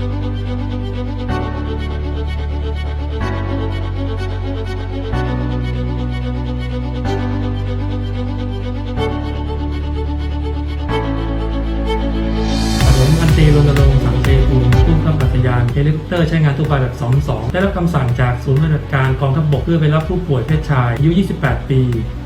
ผมพันตรีรณรงค์สังเตภูมิผู้ขับอากาศยานเฮลิคอปเตอร์ใช้งานทั่วไปแบบ 2-2 ได้รับคำสั่งจากศูนย์ปฏิบัติการกองทัพบกเพื่อไปรับผู้ป่วยเพศชายอายุ 28 ปี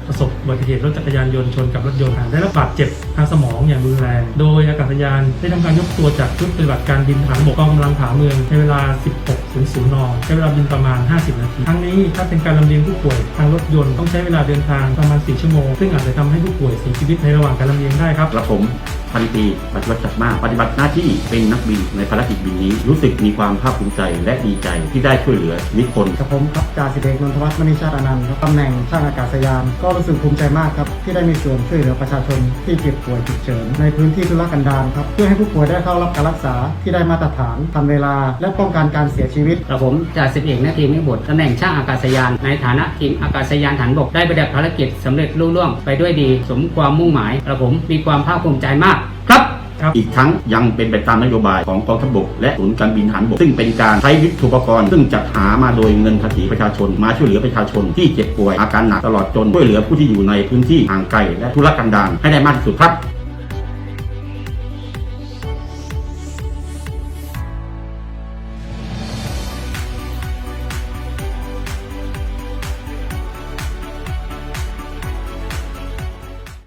ประสบอุบัติเหตุรถจักรยานยนต์ชนกับรถยนต์ได้รับบาดเจ็บทางสมองอย่างรุนแรง โดยอากาศยานได้ทำการยกตัวจากชุดปฏิบัติการบินฐานบกกองกำลังผาเมืองในเวลา 16.00 น ใช้เวลาบินประมาณ 50 นาที ทั้งนี้ถ้าเป็นการลำเลียงผู้ป่วยทางรถยนต์ต้องใช้เวลาเดินทางประมาณ 4 ชั่วโมง ซึ่งอาจจะทำให้ผู้ป่วยเสียชีวิตในระหว่างการลำเลียงได้ครับกระผมพันตรีปฏิบัติจักรมากปฏิบัติหน้าที่เป็นนักบินในภารกิจบินนี้ รู้สึกมีความภาคภูมิใจและดีใจที่ได้ช่วยเหลือชีวิตคนกับผมครับจ่าสิบเอกนนทวัฒน์มณีชาติอนันต์ครับตำแหน่งช่างอากาศยานก็รู้สึกภูมิใจมากครับที่ได้มีส่วนช่วยเหลือประชาชนที่เจ็บป่วยฉุกเฉินในพื้นที่ทุรกันดารครับเพื่อให้ผู้ป่วยได้เข้ารับการรักษาที่ได้มาตรฐานทันเวลา และป้องกันการเสียชีวิต กระผมจ่าสิบเอกนาทีมิบุตรตำแหน่งช่างอากาศยาน ในฐานะทีมอากาศยานฐานบกได้ปฏิบัติภารกิจสำเร็จลุล่วงไปด้วยดี สมความมุ่งหมายกระผมมีความภาคภูมิใจมาก ครับ อีกทั้งยังเป็นไปตามนโยบายของกองทัพบกและศูนย์การบินฐานบก ซึ่งเป็นการใช้ยุทโธปกรณ์ ซึ่งจัดหามาโดยเงินภาษีประชาชน มาช่วยเหลือประชาชนที่เจ็บป่วยอาการหนักตลอดจนช่วยเหลือผู้ที่อยู่ในพื้นที่ห่างไกลและทุรกันดารให้ได้มากที่สุดครับ